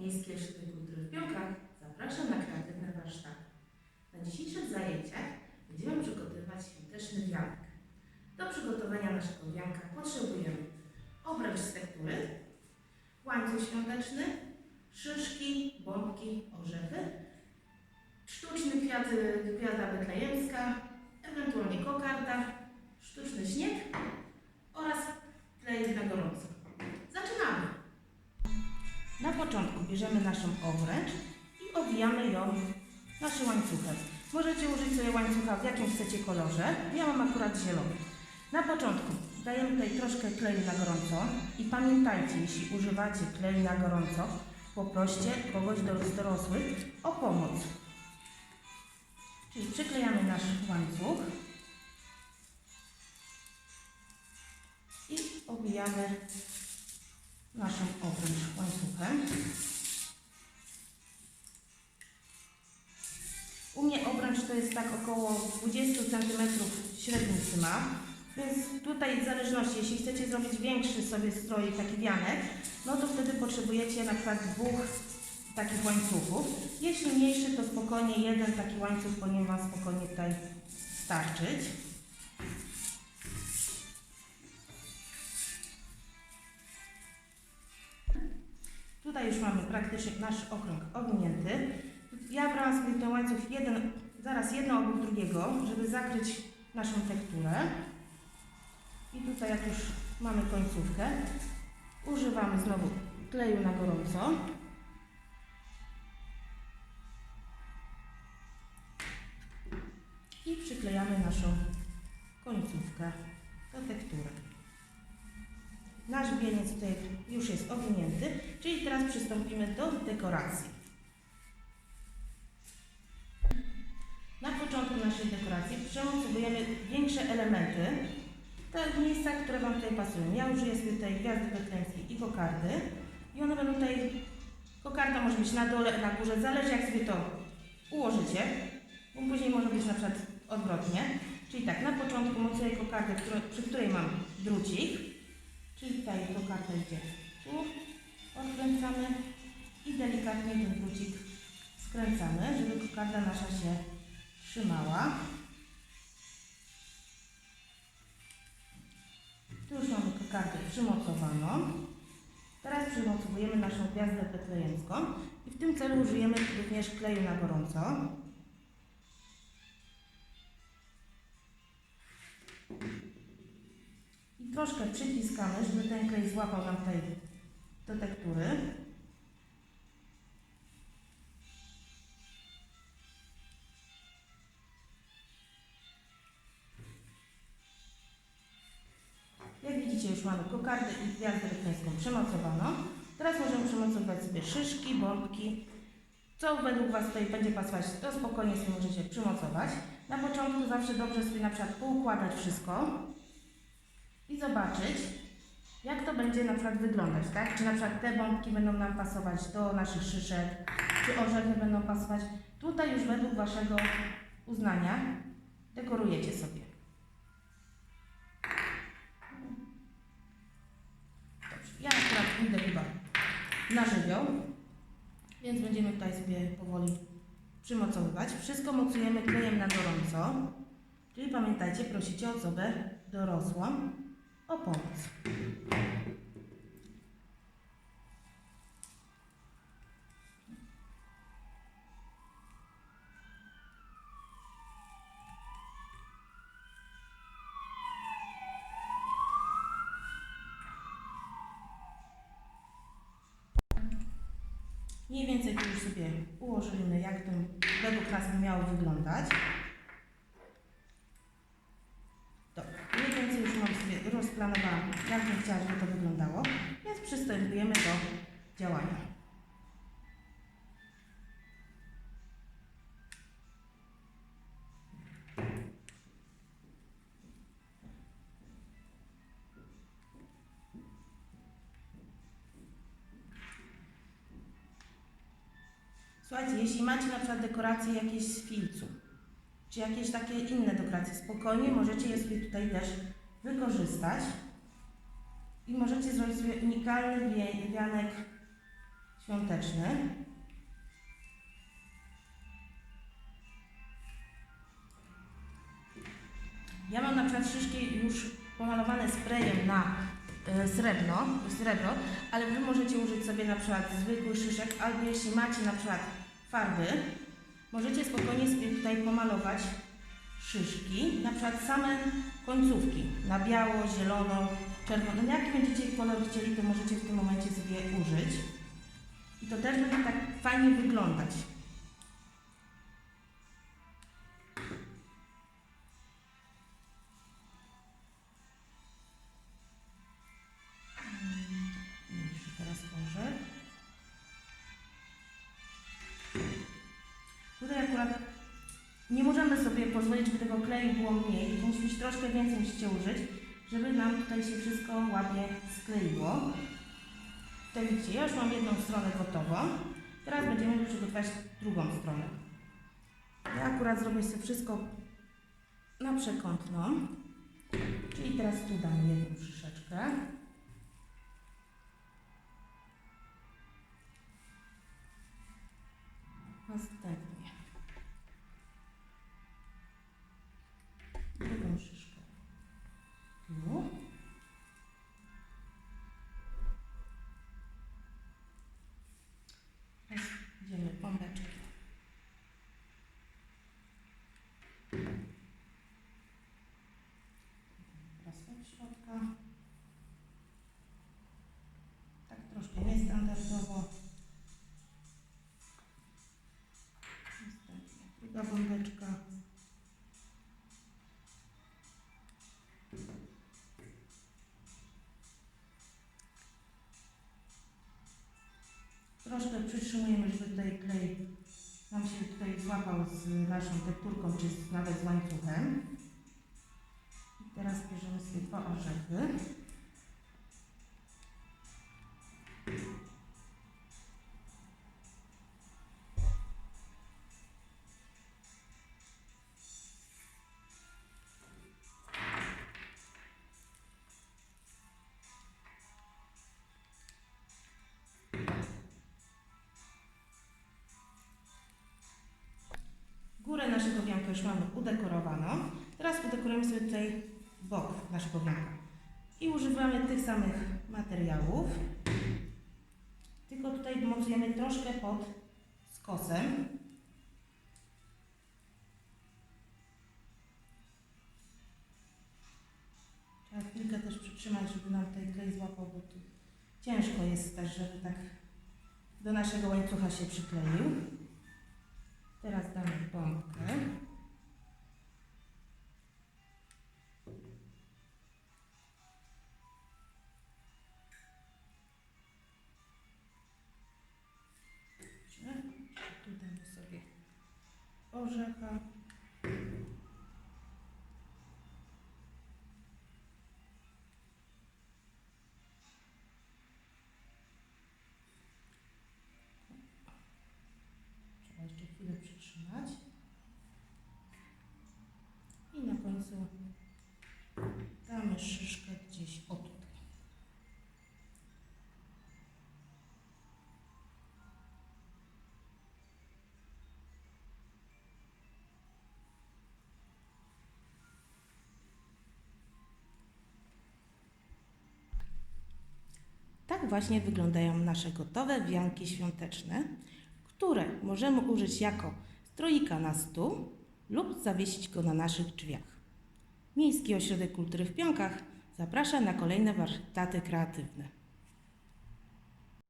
Miejskiej Szkoły Kultury w Pionkach zapraszam na kreatywne warsztaty. Na dzisiejszych zajęciach będziemy przygotowywać świąteczny wianek. Do przygotowania naszego wianka potrzebujemy obręcz z tektury, łańcuch świąteczny, szyszki, bombki, orzechy, sztuczny kwiat, kwiata betlejemska, ewentualnie kokarda, sztuczny śnieg oraz klej na gorąco. Początku bierzemy naszą obręcz i owijamy ją naszym łańcuchem. Możecie użyć sobie łańcucha w jakim chcecie kolorze. Ja mam akurat zielony. Na początku dajemy tutaj troszkę kleju na gorąco i pamiętajcie, jeśli używacie kleju na gorąco, poproście kogoś z dorosłych o pomoc. Czyli przyklejamy nasz łańcuch i owijamy naszą obręcz łańcuchem. U mnie obręcz to jest tak około 20 cm średnicy ma, więc tutaj w zależności, jeśli chcecie zrobić większy sobie strój, taki wianek, no to wtedy potrzebujecie na przykład dwóch takich łańcuchów. Jeśli mniejszy, to spokojnie jeden taki łańcuch powinien Wam spokojnie tutaj starczyć. Tutaj już mamy praktycznie nasz okrąg owinięty. Ja brałam sobie ten łańcuch jeden, zaraz jedno obok drugiego, żeby zakryć naszą tekturę. I tutaj jak już mamy końcówkę, używamy znowu kleju na gorąco. I przyklejamy naszą końcówkę do tektury. Nasz wieniec tutaj już jest owinięty, czyli teraz przystąpimy do dekoracji. Na początku naszej dekoracji przemocowujemy większe elementy, te miejsca, które Wam tutaj pasują. Ja użyję sobie tutaj gwiazdy betlejemskiej i kokardy i one będą tutaj, kokarda może być na dole, na górze, zależy jak sobie to ułożycie, bo później może być na przykład odwrotnie. Czyli tak, na początku mocuję kokardę, przy której mam drucik, czyli tutaj kokarda idzie tu, odkręcamy i delikatnie ten drucik skręcamy, żeby kokarda nasza się trzymała. Tu już mamy kokardę przymocowaną. Teraz przymocowujemy naszą gwiazdę betlejemską i w tym celu użyjemy również kleju na gorąco. Troszkę przyciskamy, żeby ten klej złapał nam tej do tektury. Jak widzicie, już mamy kokardę i gwiazdę betlejemską przemocowaną. Teraz możemy przemocować sobie szyszki, bombki. Co według Was tutaj będzie pasować, to spokojnie sobie możecie przymocować. Na początku zawsze dobrze sobie na przykład poukładać wszystko i zobaczyć, jak to będzie na przykład wyglądać, tak? Czy na przykład te bombki będą nam pasować do naszych szyszek, czy orzechy będą pasować. Tutaj już według Waszego uznania dekorujecie sobie. Dobrze, ja akurat idę chyba na żywioł, więc będziemy tutaj sobie powoli przymocowywać. Wszystko mocujemy klejem na gorąco, czyli pamiętajcie, prosicie osobę dorosłą o pomoc. Mniej więcej tu już sobie ułożymy, jak to według nas miało wyglądać. Dobra, mniej więcej już mam rozplanowane, jak bym chciała, żeby to wyglądało, więc przystępujemy do działania. Słuchajcie, jeśli macie na przykład dekoracje jakieś z filcu, czy jakieś takie inne dekoracje, spokojnie możecie je sobie tutaj też wykorzystać i możecie zrobić sobie unikalny wianek świąteczny. Ja mam na przykład szyszki już pomalowane sprayem na e, srebrno, srebro, ale Wy możecie użyć sobie na przykład zwykły szyszek, albo jeśli macie na przykład farby, możecie spokojnie sobie tutaj pomalować szyszki, na przykład same końcówki, na biało, zielono, czerwono. No jaki będziecie kolor chcieli, to możecie w tym momencie sobie użyć. I to też będzie tak fajnie wyglądać. Mm. Tutaj akurat nie możemy sobie pozwolić, żeby tego kleju było mniej. To musi być troszkę więcej musicie użyć, żeby nam tutaj się wszystko ładnie skleiło. Tutaj widzicie, ja już mam jedną stronę gotową. Teraz będziemy przygotować drugą stronę. Ja akurat zrobię sobie wszystko na przekątną. Czyli teraz tu dam jedną szyszeczkę. Następnie drugą Troszkę przytrzymujemy, żeby tutaj klej nam się tutaj złapał z naszą tekturką, czy nawet z łańcuchem. I teraz bierzemy sobie dwa orzechy. Już mamy udekorowaną. Teraz udekorujemy sobie tutaj bok naszego wianka. I używamy tych samych materiałów. Tylko tutaj mocujemy troszkę pod skosem. Trzeba chwilkę też przytrzymać, żeby nam tutaj klej złapał, bo tu ciężko jest też, żeby tak do naszego łańcucha się przykleił. Teraz damy bombkę. Orzecha. Trzeba jeszcze chwilę przytrzymać. I na końcu Tak właśnie wyglądają nasze gotowe wianki świąteczne, które możemy użyć jako stroika na stół lub zawiesić go na naszych drzwiach. Miejski Ośrodek Kultury w Pionkach zaprasza na kolejne warsztaty kreatywne.